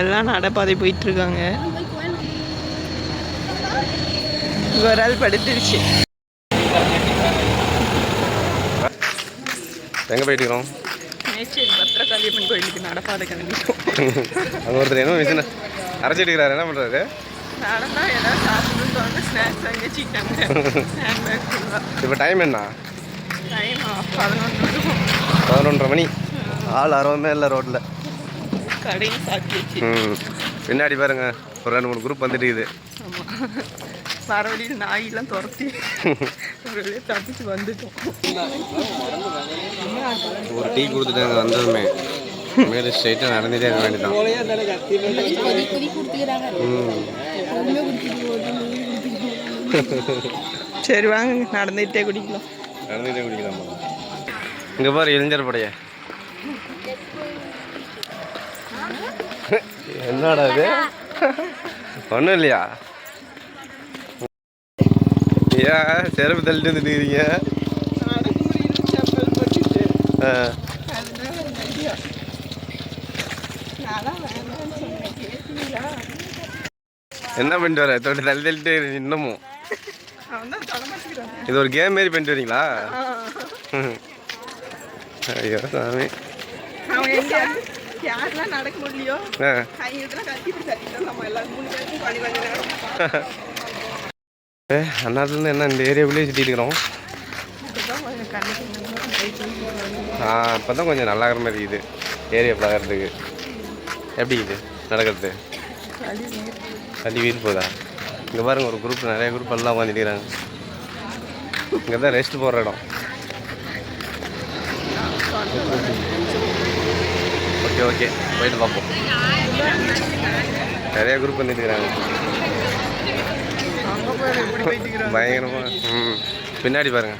எல்லாம் நடைபாதை போயிட்டு இருக்காங்க ஒரு ஆள் படுத்துருச்சு. எங்கே போயிட்டு இருக்கோம் மேச்சேரி பத்திரகாளியம்மன் கோயிலுக்கு நடைபாதை கிளம்பிட்டோம். அங்கே ஒருத்தர் என்ன மிஷின் அரைச்சிட்டு இருக்கிறாரு என்ன பண்ணுறாரு நடந்தா ஏதாவது ஸ்நாக்ஸ் இப்போ டைம் என்ன? டைம் பதினொன்று. இருக்கும் பதினொன்றரை மணி. ஆள் அறவுமே இல்லை ரோட்டில் கடையும் சாத்தி வச்சு. ம். பின்னாடி பாருங்க. ஒரு ரெண்டு மூணு குரூப் வந்துட்டு ஆமாம் வழியில் நாயெல்லாம் துரத்தி ஒரு தப்பிச்சு வந்துட்டோம். ஒரு டீ கொடுத்துட்டாங்க வந்ததுமே. மேலே ஸ்ட்ரைட்டாக நடந்துட்டே இருக்க வேண்டியதான் சரி வாங்க. நடந்துகிட்டே குடிக்கலாம். நடந்துட்டே குடிக்கலாமா? இங்கே பாரு இளைஞர் படைய. என்னடா இது? ஒன்றும் இல்லையா? ஏன் செருப்பு தள்ளிட்டு கேட்டீங்களா என்ன பண்ணிட்டு வர? தொட்டு தள்ளி தள்ளிட்டு இன்னமும். இது ஒரு கேம் மாரி பண்ணிட்டு வரீங்களா? ஐயோ சாமி. யாரெல்லாம் நடக்க முடியலையோ ஆ. கையெழுத்துல கத்திட்டு தட்டிட்டு நம்ம எல்லாரும். மூணு பேருக்கும் கொஞ்சம் கொஞ்ச நேரம் ஏ அண்ணாத்துலேருந்து என்ன இந்த ஏரியாவுலேயே சுற்றிட்டு இருக்கிறோம். ஆ இப்போ தான் கொஞ்சம் நல்லா இருக்கிற மாதிரி இது ஏரியா பழகிறதுக்கு. எப்படி இது? நடக்கிறது. தள்ளி வீடு போதா? இங்கே பாருங்க ஒரு குரூப் நிறைய குரூப் எல்லாம் உட்காந்துக்கிறாங்க இங்கே தான் ரெஸ்ட் போடுற இடம். ஓகே ஓகே போயிட்டு பார்ப்போம். நிறையா குரூப் பண்ணிட்டுருக்காங்க இருக்கிறாங்க பயங்கரமாக ம். பின்னாடி பாருங்க.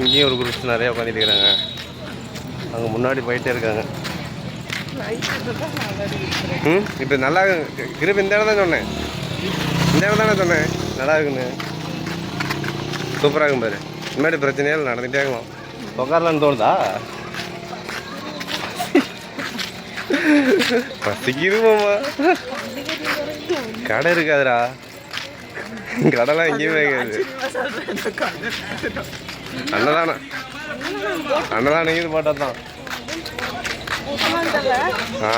இங்கேயும் ஒரு குரூப் நிறையா உட்காந்துட்டு இருக்கிறாங்க அங்கே முன்னாடி போயிட்டே இருக்காங்க. ம் இப்போ நல்லா கிருப் இந்த இடம் தான் சொன்னேன். இந்த இடம் தானே சொன்னேன். நல்லா இருக்குன்னு. சூப்பராக இருக்கும் பாரு. முன்னாடி பிரச்சனையே நடந்துகிட்டே இருக்கலாம் உட்காரலான்னு தோணுதா? பசிக்குது மாமா. கடை இருக்காதுடா. கடைலாம் எங்கேயுமே இருக்காது. அன்னதானம் அன்னதானம் இது போட்டால் தான் ஆ.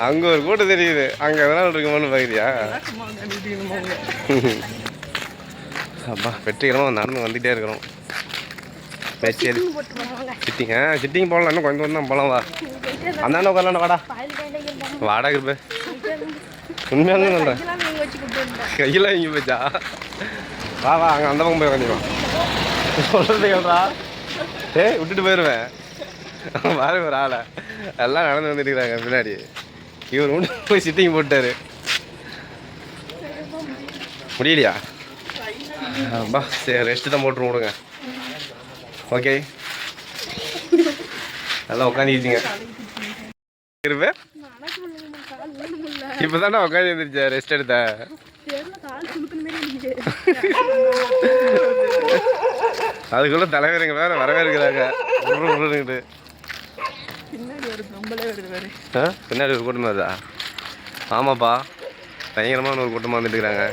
அங்கே ஒரு கூட்டம் தெரியுது. அங்கே எதனா இருக்குமான்னு பார்க்குறியா அப்பா வெற்றிகரமாக நடந்து வந்துகிட்டே இருக்கிறோம் மேச்சேரி சிட்டிங் ஆ சிட்டிங் போகலாம். இன்னும் கொஞ்சம் தூரம் தான் போகலாம் வா. அந்தாண்ட உட்காரலாம் வாடா. வாடா இருப்பேன் உண்மையாக சொல்கிறேன் கையெல்லாம் இங்கே போச்சா வா வா அங்கே அந்த பக்கம் போய் உட்காந்துக்கலாம் சொல்கிறது கேள்றா ஏய் விட்டுட்டு போயிடுவேன் பாருங்க ஒரு ஆளை. எல்லாம் நடந்து வந்துட்டு இருக்கிறாங்க பின்னாடி. இவர் உண்டு போய் சிட்டிங் போட்டாரு முடியலையா? பா சரி ரெஸ்ட்டு தான் போட்டு விடுங்க. ஓகே நல்லா உட்காந்துக்கிட்டீங்க இருப்பேன் இப்பதானே உட்காந்து இருந்துச்சா ரெஸ்ட் எடுத்த. அதுக்குள்ள தலைவருங்க வேற வரவே இருக்கிறாங்க பின்னாடி ஒரு ஆ? பின்னாடி ஒரு கூட்டமாக வருதா ஆமாப்பா. பயங்கரமான ஒரு கூட்டமாக வந்துட்டு இருக்கிறாங்க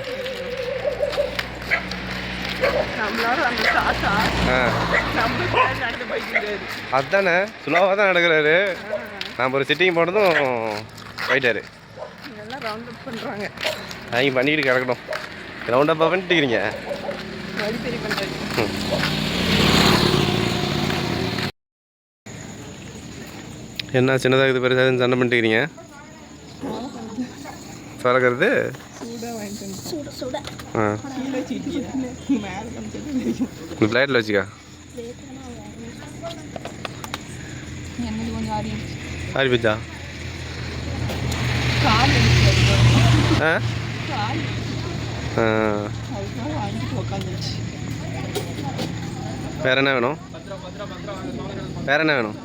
நம்மளால அந்த தாத்தா ஆ நம்ம பின்னாடி நடந்து போயிட்டு இருக்காரு அதுதானே சுலாவாக தான் நடக்கிறாரு. நான் ஒரு சிட்டிங் போனதும் போயிட்டாரு. அவங்க பண்ணிக்கிட்டு கிடக்கட்டும். ரவுண்ட் அப்பாக பண்ணிட்டு இருக்கிறீங்க வழி சரி பண்றாங்க என்ன சின்னதாக இது பெருசாக சண்டை பண்ணிட்டு இருக்கிறீங்க பிளேட்டில் வச்சுக்கா என்னது கொஞ்சம் ஆரி போச்சா? ஆ. வேற என்ன வேணும்? வேற என்ன வேணும்?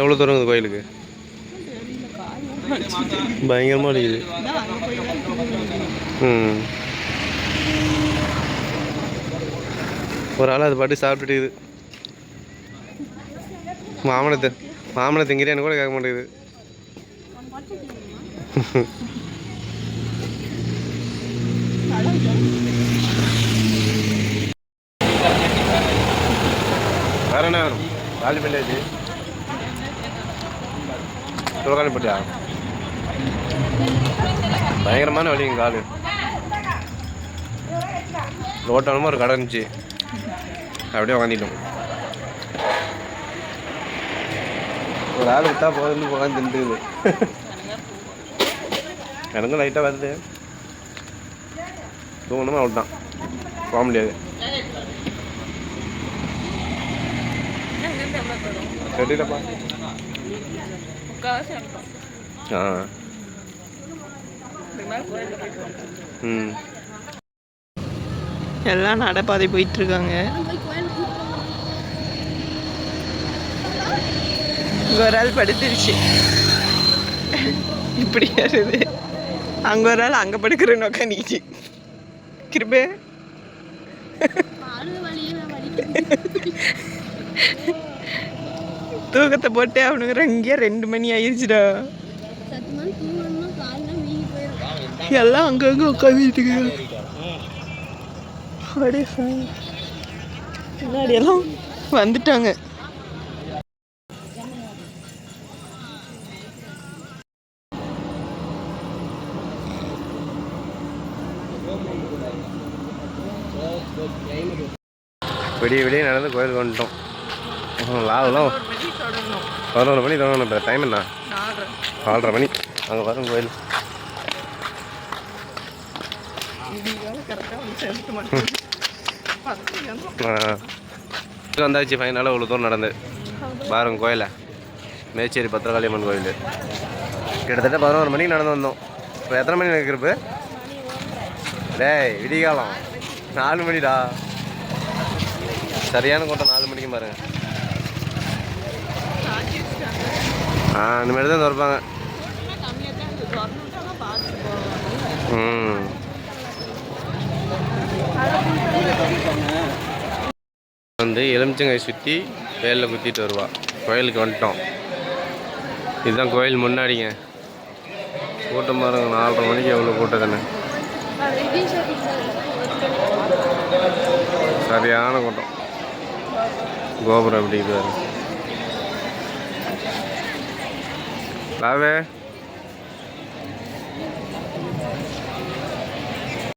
எவ்வளோ தூரம் இருக்குது கோயிலுக்கு? பயங்கரமாக அடிக்குது. ம். ஒரு ஆள் அது பாட்டு சாப்பிட்டுட்டு மாமனத்தை மாமனை திங்கிறேன்னு கூட கேட்க மாட்டேங்குது. வேற என்ன வேணும்? காலி பண்ணியாச்சு துளக்காணிப்பட்டியா பயங்கரமான வலிங்க காலு ரோட்டானமாக ஒரு கடை இருந்துச்சு அப்படியே உக்காந்துட்டோம் ஒரு ஆள் விட்டா போதுன்னு உட்காந்து தின்ட்டுது எனக்கும் லைட்டாக வருது தூங்கணுமா அவ்வளோதான் போக முடியாது தெரியலப்பா முக்கால்வாசி அனுப்போம் ஆ ம் எல்லாம் நடைபாதை போயிட்டு இருக்காங்க இங்க ஒரு ஆள் படுத்துருச்சு. இப்படி வருது. அங்க ஒரு ஆள் அங்க படுக்கிறேன்னு உட்காந்துக்கிச்சு கிருபே. தூக்கத்தை போட்டே அவனுங்க இங்கேயே ரெண்டு மணி ஆயிடுச்சுடா. எல்லாம் அங்கங்க உட்காந்துட்டு அப்படியே சாமி. முன்னாடி எல்லாம் வந்துட்டாங்க. விடிய விடிய நடந்து கோயிலுக்கு வந்துட்டோம். லாவெல்லாம் பதினோரு மணி தொடங்கணும் இப்போ டைம் என்ன? நாலரை. மணி. அங்கே வரும் கோயில். வந்தாச்சு ஃபைனலாக இவ்வளோ தூரம் நடந்து. பாருங்க கோயிலை. மேச்சேரி பத்திரகாளியம்மன் கோயில். கிட்டத்தட்ட பதினோரு மணிக்கு நடந்து வந்தோம். இப்போ எத்தனை மணி இருக்கிறப்பு டேய் விடிகாலம் நாலு மணிடா. சரியான கூட்டம் நாலு மணிக்கு பாருங்க. ஆ மாதிரி தான் திறப்பாங்க. ம். வந்து எலுமிச்சங்காய் சுற்றி வேலில் குத்திட்டு வருவா. கோயிலுக்கு வந்துட்டோம். இதுதான் கோயில் முன்னாடிங்க. கூட்டம் பாருங்க நாலரை மணிக்கு எவ்வளோ கூட்டம் தானே சரியான கூட்டம். கோபுரம் எப்படி இருக்குது பாரு. ராவே